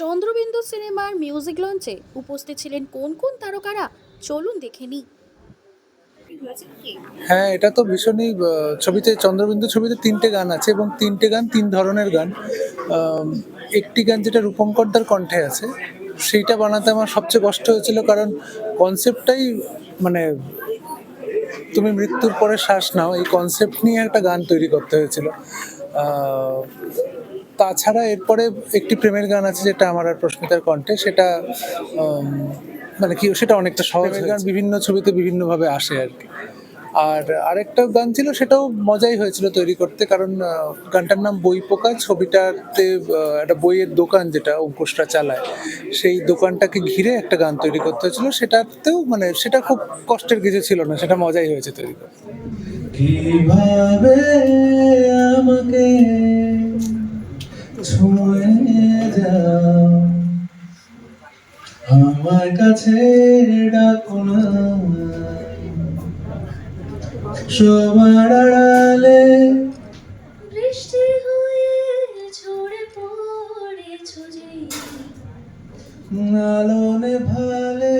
চন্দ্রবিন্দু সিনেমার মিউজিক লঞ্চে উপস্থিত ছিলেন কোন কোন তারকারা? চলুন দেখে নিই। হ্যাঁ এটা তো ভীষণই ছবিতে, চন্দ্রবিন্দু ছবিতে তিনটে গান আছে এবং তিনটে গান তিন ধরনের গান। একটি গান যেটা রূপঙ্করদার কণ্ঠে আছে, সেইটা বানাতে আমার সবচেয়ে কষ্ট হয়েছিল কারণ কনসেপ্টটাই মানে তুমি মৃত্যুর পরে শ্বাস নাও, এই কনসেপ্ট নিয়ে একটা গান তৈরি করতে হয়েছিল। তাছাড়া এরপরে একটি প্রেমের গান আছে যেটা আমার আর প্রশ্মিতার কণ্ঠে। সেটা মানে কি সেটা অনেকটা সহজ গান বিভিন্ন ছবিতে বিভিন্নভাবে আসে আর কি। আর আরেকটা গান ছিল সেটাও মজাই হয়েছিল তৈরি করতে। কারণ গানটার নাম বই পোকা ছবিটাতে একটা বইয়ের দোকান যেটা অঙ্কুশটা চালায় সেই দোকানটাকে ঘিরে একটা গান তৈরি করতে হয়েছিল। সেটাতেও মানে সেটা খুব কষ্টের কিছু ছিল না সেটা মজাই হয়েছে তৈরি করতে। কীভাবে আমাকে ছুঁয়ে যাও। আমার কাছে ডাকো না। সবার আড়ালে বৃষ্টি হয়ে ঝরে পড়েছ যে। আলোনে ভালে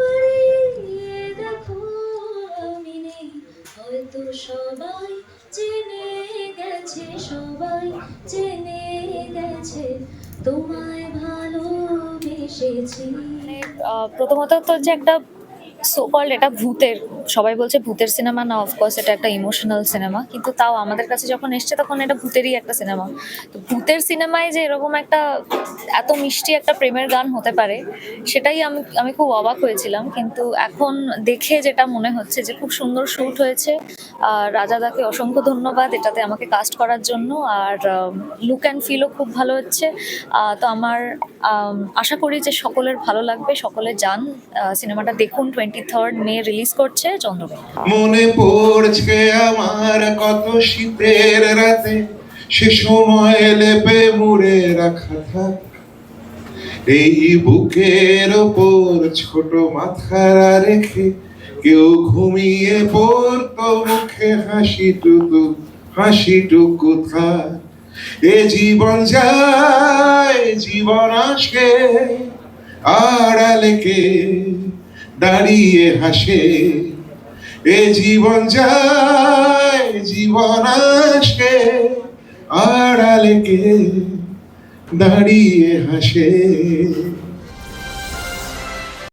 বাড়িয়ে দেখো আমি নেই। হয়তো সবাই জেনে গেছে সবাই জেনে গেছে তোমায় ভালোবেসেছি। আহ, প্রথমত তো যে একটা সোকল এটা ভূতের, সবাই বলছে ভূতের সিনেমা না অফকোর্স এটা একটা ইমোশনাল সিনেমা কিন্তু তাও আমাদের কাছে যখন এসছে তখন এটা ভূতেরই একটা সিনেমা তো ভূতের সিনেমায় যে এরকম একটা এত মিষ্টি একটা প্রেমের গান হতে পারে, সেটাই আমি আমি খুব অবাক হয়েছিলাম। কিন্তু এখন দেখে যেটা মনে হচ্ছে যে খুব সুন্দর শ্যুট হয়েছে, আর রাজাদাকে অসংখ্য ধন্যবাদ এটাতে আমাকে কাস্ট করার জন্য, আর লুক অ্যান্ড ফিলও খুব ভালো হচ্ছে। তো আমার আশা করি যে সকলের ভালো লাগবে, সকলে যান সিনেমাটা দেখুন টোয়েন্টি থার্ড মে রিলিজ করছে চন্দ্রবেল মনে পড়ছে আমার কত শীতের রাতে, সে সময় লেপে মুড়ে রাখা থাক। এই বুকের ওপর ছোট মাথারা রেখে কেউ ঘুমিয়ে পড়তো মুখে হাসিটুকু হাসিটুকু থাক। এ জীবন যায় জীবন আসে, আড়ালে কে দাঁড়িয়ে হাসে এ জীবন যায় জীবন আসে আড়ালে কে দাঁড়িয়ে হাসে?